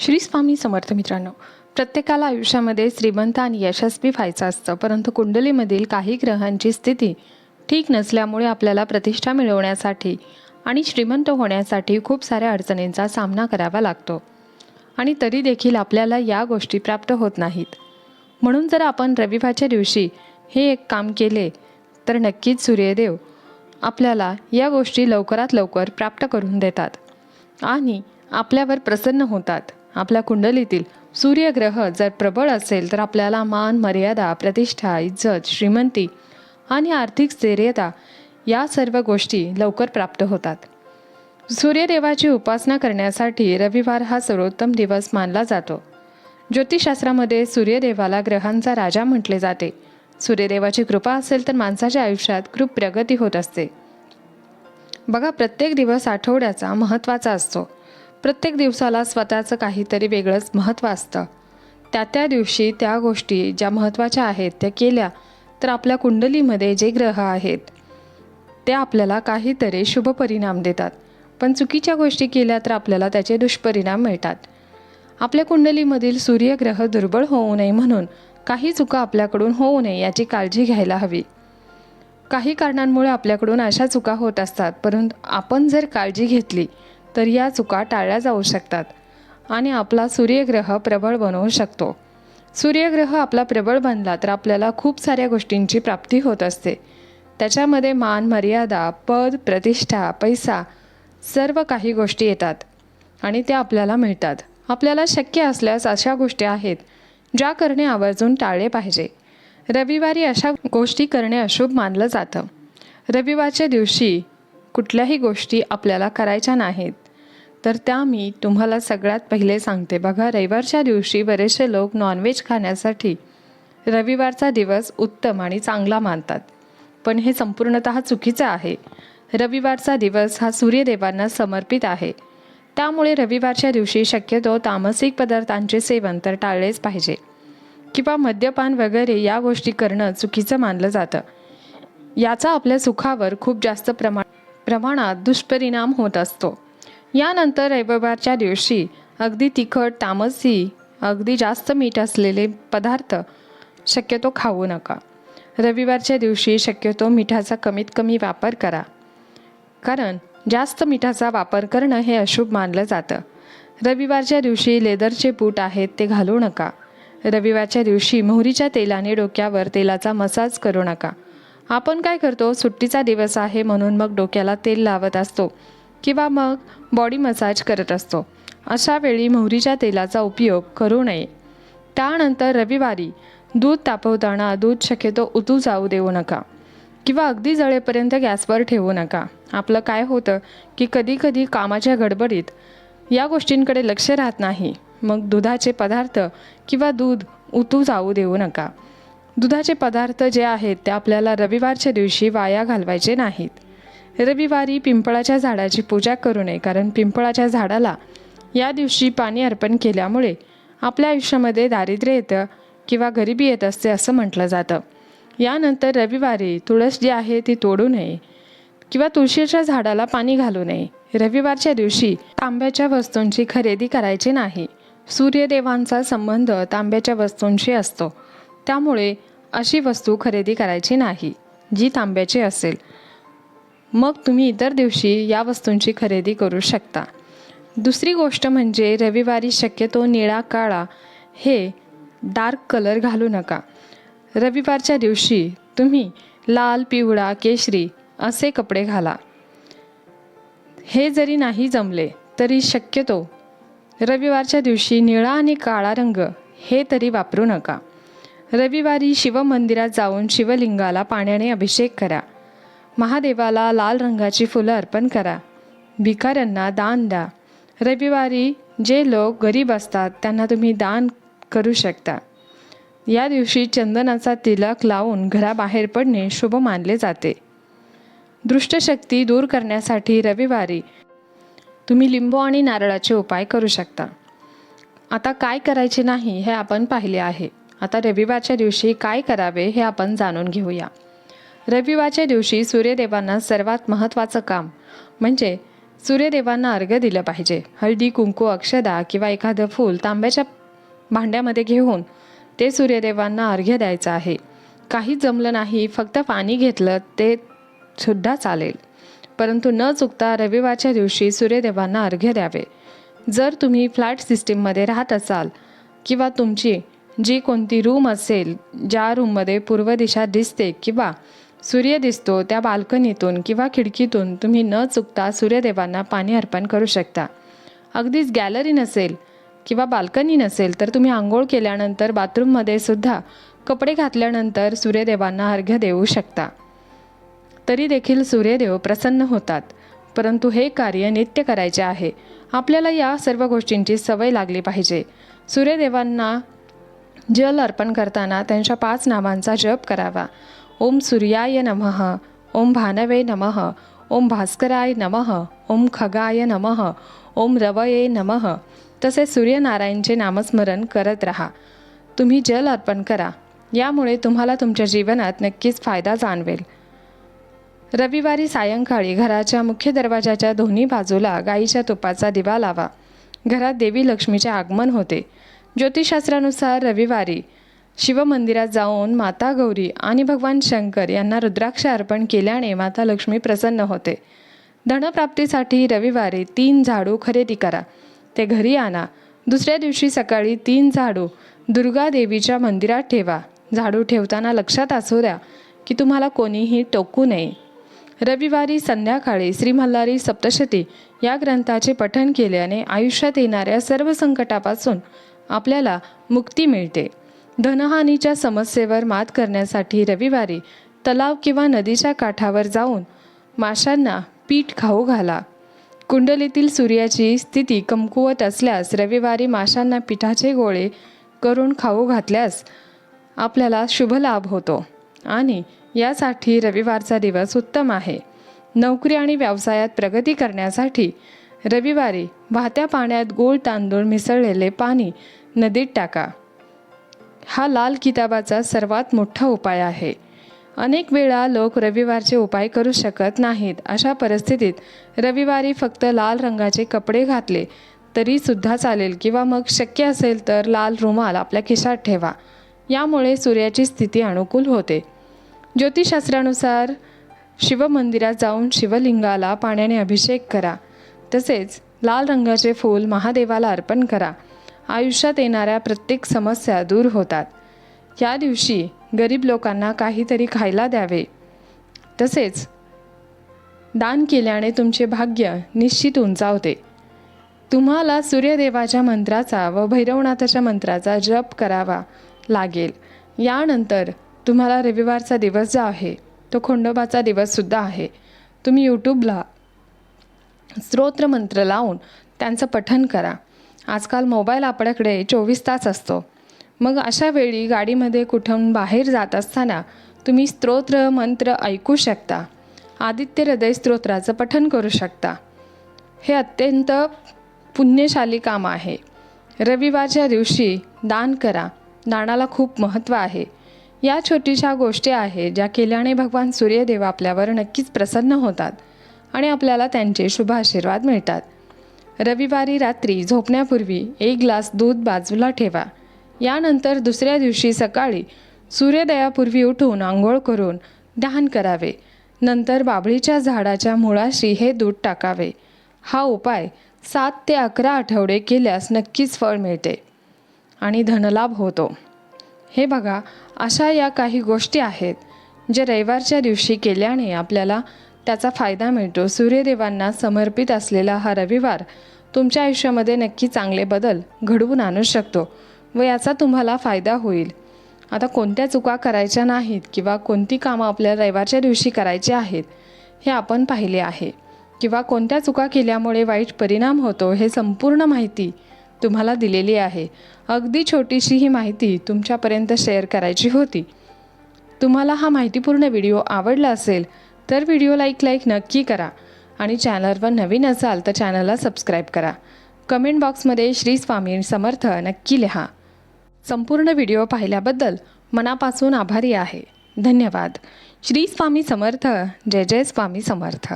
श्री स्वामी समर्थ मित्रांनो प्रत्येकाला आयुष्यामध्ये श्रीमंत आणि यशस्वी व्हायचं असतं परंतु कुंडलीमधील काही ग्रहांची स्थिती ठीक नसल्यामुळे आपल्याला प्रतिष्ठा मिळवण्यासाठी आणि श्रीमंत होण्यासाठी खूप साऱ्या अडचणींचा सामना करावा लागतो. आणि तरी देखील आपल्याला या गोष्टी प्राप्त होत नाहीत. म्हणून जर आपण रविवारच्या दिवशी हे एक काम केले तर नक्कीच सूर्यदेव आपल्याला या गोष्टी लवकरात लवकर प्राप्त करून देतात आणि आपल्यावर प्रसन्न होतात. आपल्या कुंडलीतील सूर्यग्रह जर प्रबळ असेल तर आपल्याला मान मर्यादा प्रतिष्ठा इज्जत श्रीमंती आणि आर्थिक स्थैर्यता या सर्व गोष्टी लवकर प्राप्त होतात. सूर्यदेवाची उपासना करण्यासाठी रविवार हा सर्वोत्तम दिवस मानला जातो. ज्योतिषशास्त्रामध्ये सूर्यदेवाला ग्रहांचा राजा म्हटले जाते. सूर्यदेवाची कृपा असेल तर माणसाच्या आयुष्यात खूप प्रगती होत असते. बघा प्रत्येक दिवस आठवड्याचा महत्त्वाचा असतो. प्रत्येक दिवसाला स्वतःचं काहीतरी वेगळंच महत्त्व असतं. त्या त्या दिवशी त्या गोष्टी ज्या महत्त्वाच्या आहेत त्या केल्या तर आपल्या कुंडलीमध्ये जे ग्रह आहेत ते आपल्याला काहीतरी शुभ परिणाम देतात. पण चुकीच्या गोष्टी केल्या तर आपल्याला त्याचे दुष्परिणाम मिळतात. आपल्या कुंडलीमधील सूर्यग्रह दुर्बळ होऊ नये म्हणून काही चुका आपल्याकडून होऊ नये याची काळजी घ्यायला हवी. काही कारणांमुळे आपल्याकडून अशा चुका होत असतात परंतु आपण जर काळजी घेतली तर या चुका टाळल्या जाऊ शकतात आणि आपला सूर्यग्रह प्रबळ बनवू शकतो. सूर्यग्रह आपला प्रबळ बनला तर आपल्याला खूप साऱ्या गोष्टींची प्राप्ती होत असते. त्याच्यामध्ये मान मर्यादा पद प्रतिष्ठा पैसा सर्व काही गोष्टी येतात आणि त्या आपल्याला मिळतात. आपल्याला शक्य असल्यास अशा गोष्टी आहेत ज्या करणे आवर्जून टाळले पाहिजे. रविवारी अशा गोष्टी करणे अशुभ मानलं जातं. रविवारच्या दिवशी कुठल्याही गोष्टी आपल्याला करायच्या नाहीत. तर त्या मी तुम्हाला सगळ्यात पहिले सांगते. बघा रविवारच्या दिवशी बरेचसे लोक नॉनव्हेज खाण्यासाठी रविवारचा दिवस उत्तम आणि चांगला मानतात. पण हे संपूर्णतः चुकीचं आहे. रविवारचा दिवस हा सूर्यदेवांना समर्पित आहे. त्यामुळे रविवारच्या दिवशी शक्यतो तामसिक पदार्थांचे सेवन तर टाळलेच पाहिजे. किंवा मद्यपान वगैरे या गोष्टी करणं चुकीचं मानलं जातं. याचा आपल्या सुखावर खूप जास्त प्रमाण प्रमाणात दुष्परिणाम होत असतो. यानंतर रविवारच्या दिवशी अगदी तिखट तामसी अगदी जास्त मीठ असलेले पदार्थ शक्यतो खाऊ नका. रविवारच्या दिवशी शक्यतो मिठाचा कमीत कमी वापर करा. कारण जास्त मिठाचा वापर करणं हे अशुभ मानलं जातं. रविवारच्या दिवशी लेदरचे बूट आहेत ते घालू नका. रविवारच्या दिवशी मोहरीच्या तेलाने डोक्यावर तेलाचा मसाज करू नका. आपण काय करतो? सुट्टीचा दिवस आहे म्हणून मग डोक्याला तेल लावत असतो किंवा मग बॉडी मसाज करत असतो. अशा वेळी मोहरीच्या तेलाचा उपयोग करू नये. त्यानंतर रविवारी दूध तापवताना दूध शक्यतो उतू जाऊ देऊ नका किंवा अगदी जळेपर्यंत गॅसवर ठेवू नका. आपलं काय होतं की कधीकधी कामाच्या गडबडीत या गोष्टींकडे लक्ष राहत नाही. मग दुधाचे पदार्थ किंवा दूध उतू जाऊ देऊ नका. दुधाचे पदार्थ जे आहेत ते आपल्याला रविवारच्या दिवशी वाया घालवायचे नाहीत. रविवारी पिंपळाच्या झाडाची पूजा करू नये कारण पिंपळाच्या झाडाला या दिवशी पाणी अर्पण केल्यामुळे आपल्या आयुष्यामध्ये दारिद्र्य येतं किंवा गरिबी येत असते असं म्हटलं जातं. यानंतर रविवारी तुळस जी आहे ती तोडू नये किंवा तुळशीच्या झाडाला पाणी घालू नये. रविवारच्या दिवशी तांब्याच्या वस्तूंची खरेदी करायची नाही. सूर्यदेवांचा संबंध तांब्याच्या वस्तूंशी असतो. त्यामुळे अशी वस्तू खरेदी करायची नाही जी तांब्याची असेल. मग तुम्ही इतर दिवशी या वस्तूंची खरेदी करू शकता. दुसरी गोष्ट म्हणजे रविवारी शक्यतो निळा काळा हे डार्क कलर घालू नका. रविवारच्या दिवशी तुम्ही लाल पिवळा केशरी असे कपडे घाला. हे जरी नाही जमले तरी शक्यतो रविवारच्या दिवशी निळा आणि काळा रंग हे तरी वापरू नका. रविवारी शिवमंदिरात जाऊन शिवलिंगाला पाण्याने अभिषेक करा. महादेवाला लाल रंगाची फुलं अर्पण करा. भिकाऱ्यांना दान द्या. रविवारी जे लोक गरीब असतात त्यांना तुम्ही दान करू शकता. या दिवशी चंदनाचा तिलक लावून घराबाहेर पडणे शुभ मानले जाते. दृष्टशक्ती दूर करण्यासाठी रविवारी तुम्ही लिंबू आणि नारळाचे उपाय करू शकता. आता काय करायचे नाही हे आपण पाहिले आहे. आता रविवारच्या दिवशी काय करावे हे आपण जाणून घेऊया. रविवारच्या दिवशी सूर्यदेवांना सर्वात महत्त्वाचं काम म्हणजे सूर्यदेवांना अर्घ्य दिलं पाहिजे. हळदी कुंकू अक्षदा किंवा एखादं फूल तांब्याच्या भांड्यामध्ये घेऊन ते सूर्यदेवांना अर्घ्य द्यायचं आहे. काही जमलं नाही फक्त पाणी घेतलं ते सुद्धा चालेल. परंतु न चुकता रविवारच्या दिवशी सूर्यदेवांना अर्घ्य द्यावे. जर तुम्ही फ्लॅट सिस्टीममध्ये राहत असाल किंवा तुमची जी कोणती रूम असेल ज्या रूममध्ये पूर्व दिशा दिसते किंवा सूर्य दिसतो त्या बाल्कनीतून किंवा खिडकीतून तुम्ही न चुकता सूर्यदेवांना पाणी अर्पण करू शकता. अगदीच गॅलरी नसेल किंवा बाल्कनी नसेल तर तुम्ही आंघोळ केल्यानंतर बाथरूममध्ये सुद्धा कपडे घातल्यानंतर सूर्यदेवांना अर्घ्य देऊ शकता. तरी देखील सूर्यदेव प्रसन्न होतात. परंतु हे कार्य नित्य करायचे आहे. आपल्याला या सर्व गोष्टींची सवय लागली पाहिजे. सूर्यदेवांना जल अर्पण करताना त्यांच्या पाच नावांचा जप करावा. ओम सूर्याय नमः ओम भानवे नमः ओम भास्कराय नमः ओम खगाय नमः ओम रवये नमः. तसेच सूर्यनारायणचे नामस्मरण करत राहा. तुम्ही जल अर्पण करा. यामुळे तुम्हाला तुमच्या जीवनात नक्कीच फायदा जाणवेल. रविवारी सायंकाळी घराच्या मुख्य दरवाजाच्या दोन्ही बाजूला गाईच्या तुपाचा दिवा लावा. घरात देवी लक्ष्मीचे आगमन होते. ज्योतिषशास्त्रानुसार रविवारी शिवमंदिरात जाऊन माता गौरी आणि भगवान शंकर यांना रुद्राक्ष अर्पण केल्याने माता लक्ष्मी प्रसन्न होते. धनप्राप्तीसाठी रविवारी तीन झाडू खरेदी करा. ते घरी आणा. दुसऱ्या दिवशी सकाळी तीन झाडू दुर्गा देवीच्या मंदिरात ठेवा. झाडू ठेवताना लक्षात असू द्या की तुम्हाला कोणीही टोकू नये. रविवारी संध्याकाळी श्री मल्हारी सप्तशती या ग्रंथाचे पठण केल्याने आयुष्यात येणाऱ्या सर्व संकटापासून आपल्याला मुक्ती मिळते. धनहानीच्या समस्येवर मात करण्यासाठी रविवारी तलाव किंवा नदीच्या काठावर जाऊन माशांना पीठ खाऊ घाला. कुंडलीतील सूर्याची स्थिती कमकुवत असल्यास रविवारी माशांना पिठाचे गोळे करून खाऊ घातल्यास आपल्याला शुभ लाभ होतो. आणि यासाठी रविवारचा दिवस उत्तम आहे. नोकरी आणि व्यवसायात प्रगती करण्यासाठी रविवारी वाहत्या पाण्यात गोल तांदूळ मिसळलेले पाणी नदीत टाका. हा लाल किताबाचा सर्वात मोठा उपाय आहे. अनेक वेळा लोक रविवारचे उपाय करू शकत नाहीत. अशा परिस्थितीत रविवारी फक्त लाल रंगाचे कपडे घातले तरी सुद्धा चालेल किंवा मग शक्य असेल तर लाल रुमाल आपल्या खिशात ठेवा. यामुळे सूर्याची स्थिती अनुकूल होते. ज्योतिषशास्त्रानुसार शिवमंदिरात जाऊन शिवलिंगाला पाण्याने अभिषेक करा. तसेच लाल रंगाचे फूल महादेवाला अर्पण करा. आयुष्यात येणाऱ्या प्रत्येक समस्या दूर होतात. या दिवशी गरीब लोकांना काहीतरी खायला द्यावे. तसेच दान केल्याने तुमचे भाग्य निश्चित उंचावते. तुम्हाला सूर्यदेवाच्या मंत्राचा व भैरवनाथाच्या मंत्राचा जप करावा लागेल. यानंतर तुम्हाला रविवारचा दिवस जो आहे तो खंडोबाचा दिवससुद्धा आहे. तुम्ही यूट्यूबला स्तोत्र मंत्र लावून त्यांचं पठन करा. आजकाल मोबाईल आपल्याकडे चोवीस तास असतो. मग अशा वेळी गाडीमध्ये कुठून बाहेर जात असताना तुम्ही स्तोत्र मंत्र ऐकू शकता. आदित्य हृदय स्तोत्राचं पठन करू शकता. हे अत्यंत पुण्यशाली काम आहे. रविवारच्या दिवशी दान करा. दानाला खूप महत्त्व आहे. या छोटीशा गोष्टी आहेत ज्या केल्याने भगवान सूर्यदेव आपल्यावर नक्कीच प्रसन्न होतात आणि आपल्याला त्यांचे शुभ आशीर्वाद मिळतात. रविवारी रात्री झोपण्यापूर्वी एक ग्लास दूध बाजूला ठेवा. यानंतर दुसऱ्या दिवशी सकाळी सूर्योदयापूर्वी उठून आंघोळ करून ध्यान करावे. नंतर बाबळीच्या झाडाच्या मुळाशी हे दूध टाकावे. हा उपाय सात ते अकरा आठवडे केल्यास नक्कीच फळ मिळते आणि धनलाभ होतो. हे बघा अशा या काही गोष्टी आहेत जे रविवारच्या दिवशी केल्याने आपल्याला त्याचा फायदा मिळतो. सूर्यदेवांना समर्पित असलेला हा रविवार तुमच्या आयुष्यामध्ये नक्की चांगले बदल घडवून आणू शकतो व याचा तुम्हाला फायदा होईल. आता कोणत्या चुका करायच्या नाहीत किंवा कोणती कामं आपल्याला रविवारच्या दिवशी करायची आहेत हे आपण पाहिले आहे. किंवा कोणत्या चुका केल्यामुळे वाईट परिणाम होतो हे संपूर्ण माहिती तुम्हाला दिलेली आहे. अगदी छोटीशी ही माहिती तुमच्यापर्यंत शेअर करायची होती. तुम्हाला हा माहितीपूर्ण व्हिडिओ आवडला असेल तर व्हिडिओ लाईक लाईक नक्की करा आणि चॅनलवर नवीन असाल तर चॅनलला सबस्क्राईब करा. कमेंट बॉक्समध्ये श्री स्वामी समर्थ नक्की लिहा. संपूर्ण व्हिडिओ पाहिल्याबद्दल मनापासून आभारी आहे. धन्यवाद. श्री स्वामी समर्थ. जय जय स्वामी समर्थ.